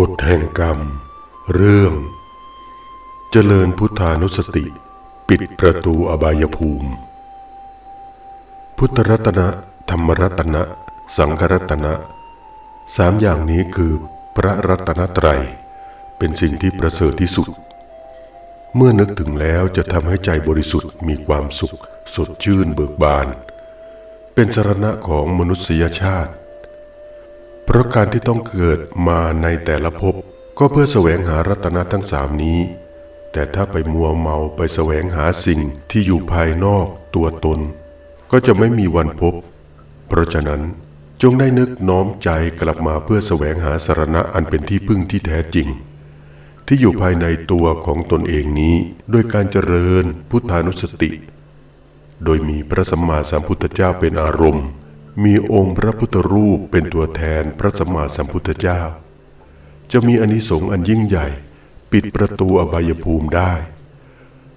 กฎแห่งกรรม เรื่อง เจริญพุทธานุสติ ปิดประตูอบายภูมิ พุทธรัตนะ ธรรมรัตนะ สังฆรัตนะสามอย่างนี้คือพระรัตนตรัย เป็นสิ่งที่ประเสริฐที่สุด เมื่อนึกถึงแล้วจะทำให้ใจบริสุทธิ์มีความสุข สดชื่นเบิกบาน เป็นสรณะของมนุษยชาติ เพราะการที่ต้องเกิดมาในแต่ละภพก็เพื่อแสวงหารัตนะทั้งสามนี้ แต่ถ้าไปมัวเมาไปแสวงหาสิ่งที่อยู่ภายนอกตัวตน ก็จะไม่มีวันพบ เพราะฉะนั้นจงได้นึกน้อมใจกลับมาเพื่อแสวงหาสารณะอันเป็นที่พึ่งที่แท้จริง ที่อยู่ภายในตัวของตนเองนี้ด้วยการเจริญพุทธานุสติ โดยมีพระสัมมาสัมพุทธเจ้าเป็นอารมณ์ มีองค์พระพุทธรูปเป็นตัวแทนพระสัมมาสัมพุทธเจ้า จะมีอนิสงส์อันยิ่งใหญ่ ปิดประตูอบายภูมิได้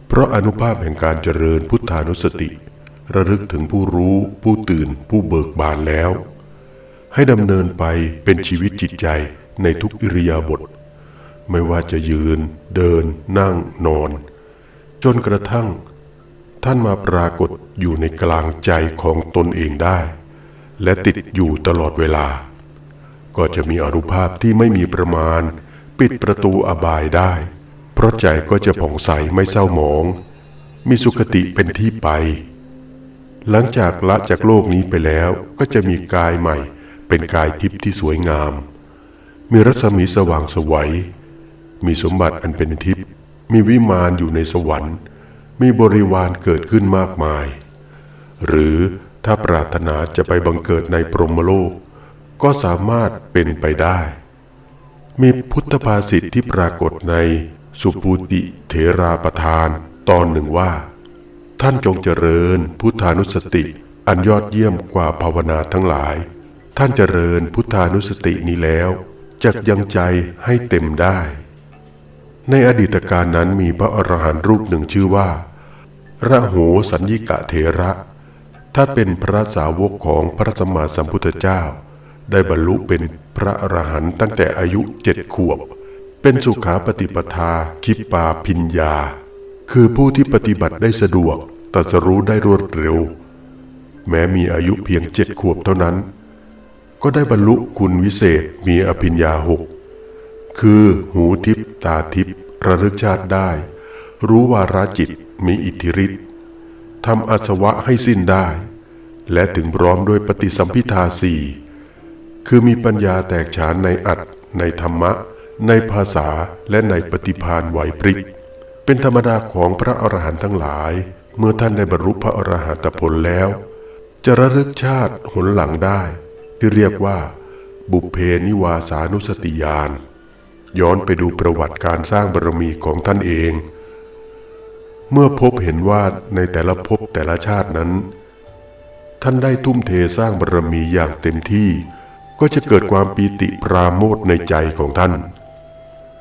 เพราะอนุภาพแห่งการเจริญพุทธานุสติ ระลึกถึงผู้รู้ผู้ตื่นผู้เบิกบานแล้ว ให้ดำเนินไปเป็นชีวิตจิตใจในทุกอิริยาบถไม่ว่าจะยืน เดิน นั่งนอน จนกระทั่ง ท่านมาปรากฏอยู่ในกลางใจของตนเองได้ และติดอยู่ตลอดเวลา ก็จะมีอนุภาพที่ไม่มีประมาณ ปิดประตูอบายได้ เพราะใจก็จะผ่องใสไม่เศร้าหมอง มีสุขติเป็นที่ไป หลังจากละจากโลกนี้ไปแล้วก็จะมีกายใหม่ เป็นกายทิพย์ที่สวยงาม มีรัศมีสว่างสวัย มีสมบัติอันเป็นทิพย์มีวิมานอยู่ในสวรรค์ มีบริวารเกิดขึ้นมากมาย หรือ ถ้าปรารถนาจะไปบังเกิดในพรหมโลก ก็สามารถเป็นไปได้ มีพุทธภาษิตที่ปรากฏในสุปูติเถราประทานตอนหนึ่งว่า ท่านจงเจริญพุทธานุสติอันยอดเยี่ยมกว่าภาวนาทั้งหลาย ท่านเจริญพุทธานุสตินี้แล้วจักยังใจให้เต็มได้ ในอดีตการนั้นมีพระอรหันต์รูปหนึ่งชื่อว่า ระโหสัญญิกะเถระ ถ้าเป็นพระสาวกของพระสัมมาสัมพุทธเจ้า ได้บรรลุเป็นพระอรหันต์ตั้งแต่อายุเจ็ดขวบ เป็นสุขาปฏิปทาคิปาพิญญา คือผู้ที่ปฏิบัติได้สะดวกตรัสรู้ได้รวดเร็ว แม้มีอายุเพียงเจ็ดขวบเท่านั้น ก็ได้บรรลุคุณวิเศษมีอภิญญาหกคือหูทิพตาทิพระลึกชาติได้ รู้วาราจิตมีอิทธิฤทธิ์ ทำอาสวะให้สิ้นได้ และถึงพร้อมด้วยปฏิสัมพิทาสี่คือมีปัญญาแตกฉานในอัตในธรรมะ ในภาษาและในปฏิพานไหวพริบเป็นธรรมดาของพระอรหันต์ทั้งหลาย เมื่อท่านได้บรรลุพระอรหันตผลแล้ว จะระลึกชาติหนหลังได้ ที่เรียกว่า บุพเพนิวาสานุสติญาณย้อนไปดูประวัติการสร้างบารมีของท่านเอง เมื่อพบเห็นว่าในแต่ละภพแต่ละชาตินั้น ท่านได้ทุ่มเทสร้างบารมีอย่างเต็มที่ ก็จะเกิดความปีติปราโมทในใจของท่าน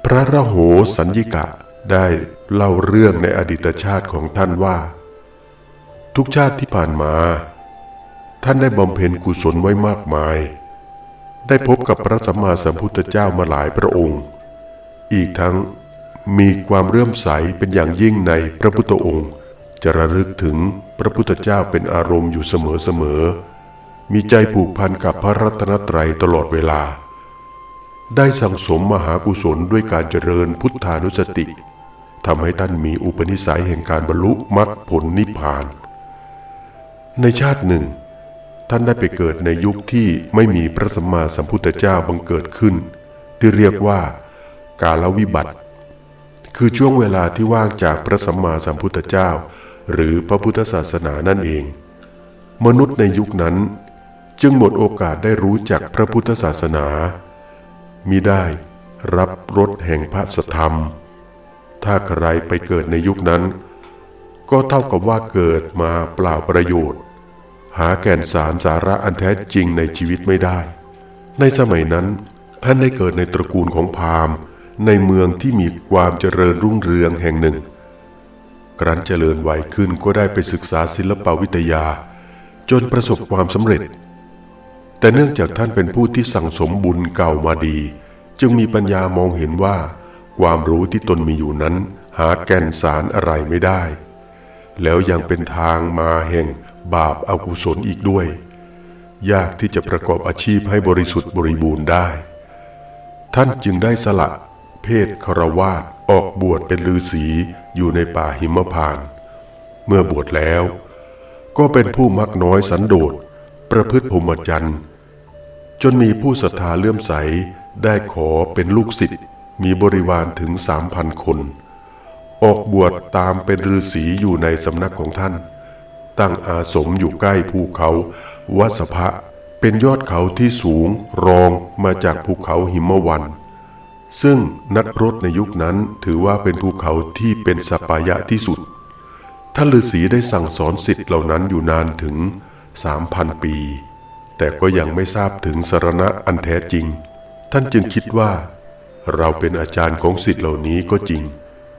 พระระโหสัญญิกะได้เล่าเรื่องในอดีตชาติของท่านว่า ทุกชาติที่ผ่านมา ท่านได้บำเพ็ญกุศลไว้มากมาย ได้พบกับพระสัมมาสัมพุทธเจ้ามาหลายพระองค์ อีกทั้ง มีความเรื่มใสเป็นอย่างยิ่งในพระพุทธองค์ จะระลึกถึงพระพุทธเจ้าเป็นอารมณ์อยู่เสมอๆ มีใจผูกพันกับพระรัตนตรัยตลอดเวลา ได้สังสมมหากุศลด้วยการเจริญพุทธานุสติทำให้ท่านมีอุปนิสัยแห่งการบรรลุมรรคผลนิพพาน ในชาติหนึ่ง ท่านได้ไปเกิดในยุคที่ไม่มีพระสัมมาสัมพุทธเจ้าบังเกิดขึ้น ที่เรียกว่ากาลวิบัติ คือช่วงเวลาที่ว่างจากพระสัมมาสัมพุทธเจ้า หรือพระพุทธศาสนานั่นเอง มนุษย์ในยุคนั้น จึงหมดโอกาสได้รู้จักพระพุทธศาสนามิได้รับรสแห่งพระสธรรม ถ้าใครไปเกิดในยุคนั้น ก็เท่ากับว่าเกิดมาเปล่าประโยชน์ หาแก่นสารสาระอันแท้จริงในชีวิตไม่ได้ ในสมัยนั้นท่านได้เกิดในตระกูลของพราหมณ์ ในเมืองที่มีความเจริญรุ่งเรืองแห่งหนึ่ง ครั้นเจริญวัยขึ้นก็ได้ไปศึกษาศิลปวิทยา จนประสบความสำเร็จ แต่เนื่องจากท่านเป็นผู้ที่สั่งสมบุญเก่ามาดี จึงมีปัญญามองเห็นว่า ความรู้ที่ตนมีอยู่นั้น หาแก่นสารอะไรไม่ได้ แล้วยังเป็นทางมาแห่งบาปอากุศลอีกด้วย ยากที่จะประกอบอาชีพให้บริสุทธิ์บริบูรณ์ได้ ท่านจึงได้สละ เพศคารวาสออกบวชเป็นฤาษีอยู่ในป่าหิมพานต์เมื่อบวชแล้ว ก็เป็นผู้มักน้อยสันโดษ ประพฤติพรหมจรรย์ จนมีผู้ศรัทธาเลื่อมใสได้ขอเป็นลูกศิษย์มีบริวารถึงสามพันคน ออกบวชตามเป็นฤาษีอยู่ในสำนักของท่าน ตั้งอาสมอยู่ใกล้ภูเขาวัสภะเป็นยอดเขาที่สูงรองมาจากภูเขาหิมวัน ซึ่งนักรบในยุคนั้นถือว่าเป็นภูเขาที่เป็นสปายะที่สุด ท่านฤาษีได้สั่งสอนสิทธิ์เหล่านั้นอยู่นานถึงสามพันปี แต่ก็ยังไม่ทราบถึงสารณะอันแท้จริง ท่านจึงคิดว่า เราเป็นอาจารย์ของสิทธิ์เหล่านี้ก็จริง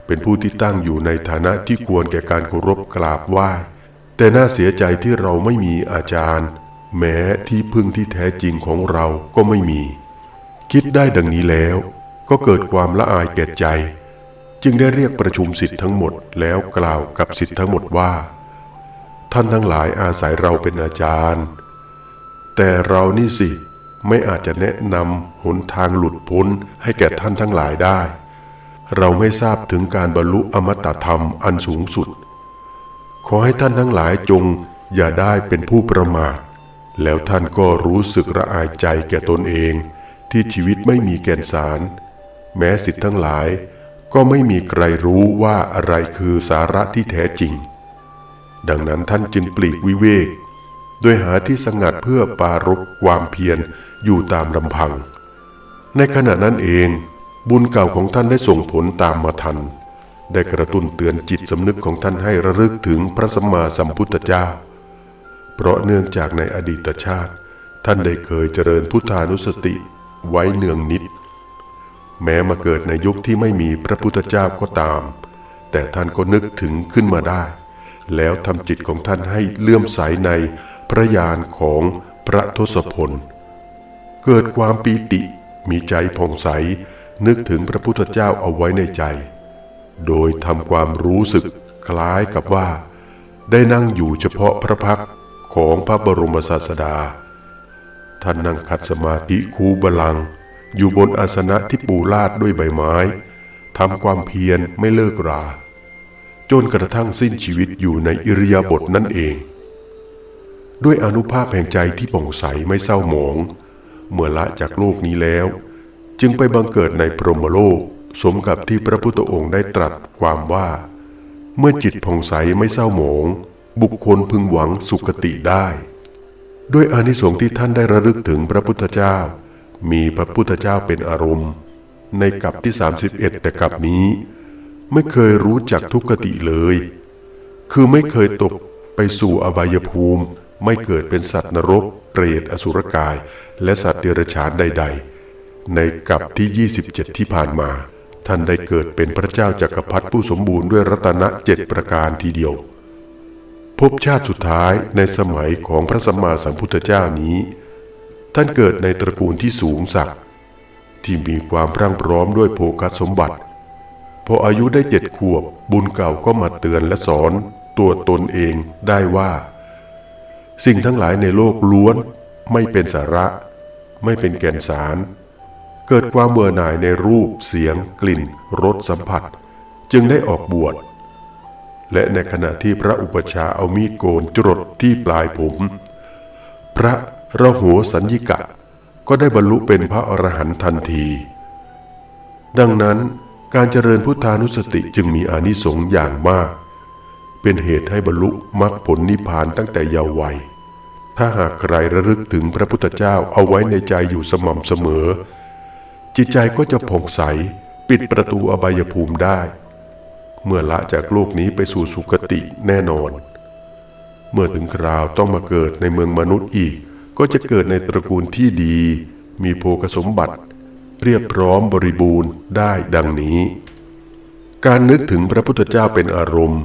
เป็นผู้ที่ตั้งอยู่ในฐานะที่ควรแก่การเคารพกราบไหว้ แต่น่าเสียใจที่เราไม่มีอาจารย์ แม้ที่พึ่งที่แท้จริงของเราก็ไม่มี คิดได้ดังนี้แล้ว ก็เกิดความละอายแก่ใจ จึงได้เรียกประชุมสิทธิ์ทั้งหมดแล้วกล่าวกับสิทธิ์ทั้งหมดว่า ท่านทั้งหลายอาศัยเราเป็นอาจารย์ แต่เรานี่สิไม่อาจจะแนะนำหนทางหลุดพ้นให้แก่ท่านทั้งหลายได้ เราไม่ทราบถึงการบรรลุอมตะธรรมอันสูงสุด ขอให้ท่านทั้งหลายจงอย่าได้เป็นผู้ประมาท แล้วท่านก็รู้สึกระอายใจแก่ตนเอง ที่ชีวิตไม่มีแก่นสาร แม้สิทธิ์ทั้งหลาย ก็ไม่มีใครรู้ว่าอะไรคือสาระที่แท้จริง ดังนั้นท่านจึงปลีกวิเวก โดยหาที่สงัดเพื่อปรารบความเพียรอยู่ตามลำพัง ในขณะนั้นเองบุญเก่าของท่านได้ส่งผลตามมาทัน ได้กระตุ้นเตือนจิตสำนึกของท่านให้ระลึกถึงพระสัมมาสัมพุทธเจ้า เพราะเนื่องจากในอดีตชาติ ท่านได้เคยเจริญพุทธานุสติไว้เนืองนิด แม้มาเกิดในยุคที่ไม่มีพระพุทธเจ้าก็ตาม แต่ท่านก็นึกถึงขึ้นมาได้ แล้วทำจิตของท่านให้เลื่อมใสในพระญาณของพระทศพล เกิดความปีติมีใจผ่องใส นึกถึงพระพุทธเจ้าเอาไว้ในใจ โดยทำความรู้สึกคล้ายกับว่า ได้นั่งอยู่เฉพาะพระพักของพระบรมศาสดา ท่านนั่งขัดสมาธิคูบาลัง อยู่บนอาสนะที่ปูลาดด้วยใบไม้ทำความเพียรไม่เลิกรา จนกระทั่งสิ้นชีวิตอยู่ในอิริยาบถนั่นเอง ด้วยอนุภาพแห่งใจที่ผ่องใสไม่เศร้าหมอง เมื่อละจากโลกนี้แล้ว จึงไปบังเกิดในพรหมโลกสมกับที่พระพุทธองค์ได้ตรัสความว่า เมื่อจิตผ่องใสไม่เศร้าหมอง บุคคลพึงหวังสุคติได้ ด้วยอานิสงส์ที่ท่านได้ระลึกถึงพระพุทธเจ้า มีพระพุทธเจ้าเป็นอารมณ์ ในกับที่ 31 แต่กับนี้ ไม่เคยรู้จักทุกขติเลย คือไม่เคยตกไปสู่อบายภูมิ ไม่เกิดเป็นสัตว์นรก เปรตอสุรกาย และสัตว์เดรัจฉานใด ๆ ในกับที่ 27 ที่ผ่านมา ท่านได้เกิดเป็นพระเจ้าจักรพรรดิผู้สมบูรณ์ด้วยรัตนะเจ็ดประการทีเดียวภพชาติสุดท้ายในสมัยของพระสัมมาสัมพุทธเจ้านี้ ท่านเกิดในตระกูลที่สูงสักดิ์ที่มีความพรั่งพร้อมด้วยโภคสมบัติ พออายุได้เจ็ดขวบบุญเก่าก็มาเตือนและสอนตัวตนเองได้ว่า สิ่งทั้งหลายในโลกล้วนไม่เป็นสาระ ไม่เป็นแก่นสาร เกิดความเบื่อหน่ายในรูปเสียง กลิ่นรสสัมผัส จึงได้ออกบวชและในขณะที่พระอุปชาเอามีดโกนจรดที่ปลายผม พระ ระโหสัญญิกะ ก็ได้บรรลุเป็นพระอรหันต์ทันที ดังนั้นการเจริญพุทธานุสติจึงมีอานิสงส์อย่างมาก เป็นเหตุให้บรรลุมรรคผลนิพพานตั้งแต่เยาว์วัย ถ้าหากใครระลึกถึงพระพุทธเจ้าเอาไว้ในใจอยู่สม่ำเสมอ จิตใจก็จะผ่องใสปิดประตูอบายภูมิได้ เมื่อละจากโลกนี้ไปสู่สุคติแน่นอน เมื่อถึงคราวต้องมาเกิดในเมืองมนุษย์อีก ก็จะเกิดในตระกูลที่ดี มีโภคสมบัติ เรียบพร้อมบริบูรณ์ได้ดังนี้ การนึกถึงพระพุทธเจ้าเป็นอารมณ์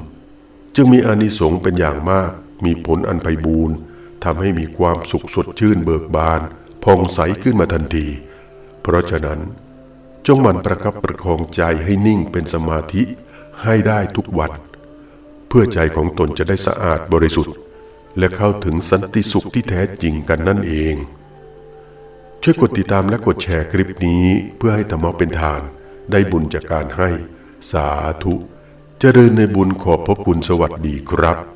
จึงมีอานิสงส์เป็นอย่างมาก มีผลอันไพบูรณ์ทำให้มีความสุขสดชื่นเบิกบานผ่องใสขึ้นมาทันที เพราะฉะนั้น จงมันประคับประคองใจให้นิ่งเป็นสมาธิให้ได้ทุกวัน เพื่อใจของตนจะได้สะอาดบริสุทธิ์ และเข้าถึงสันติสุขที่แท้จริงกันนั่นเอง ช่วยกดติดตามและกดแชร์คลิปนี้เพื่อให้ธรรมะเป็นทาน ได้บุญจากการให้ สาธุเจริญในบุญขอบพระคุณสวัสดีครับ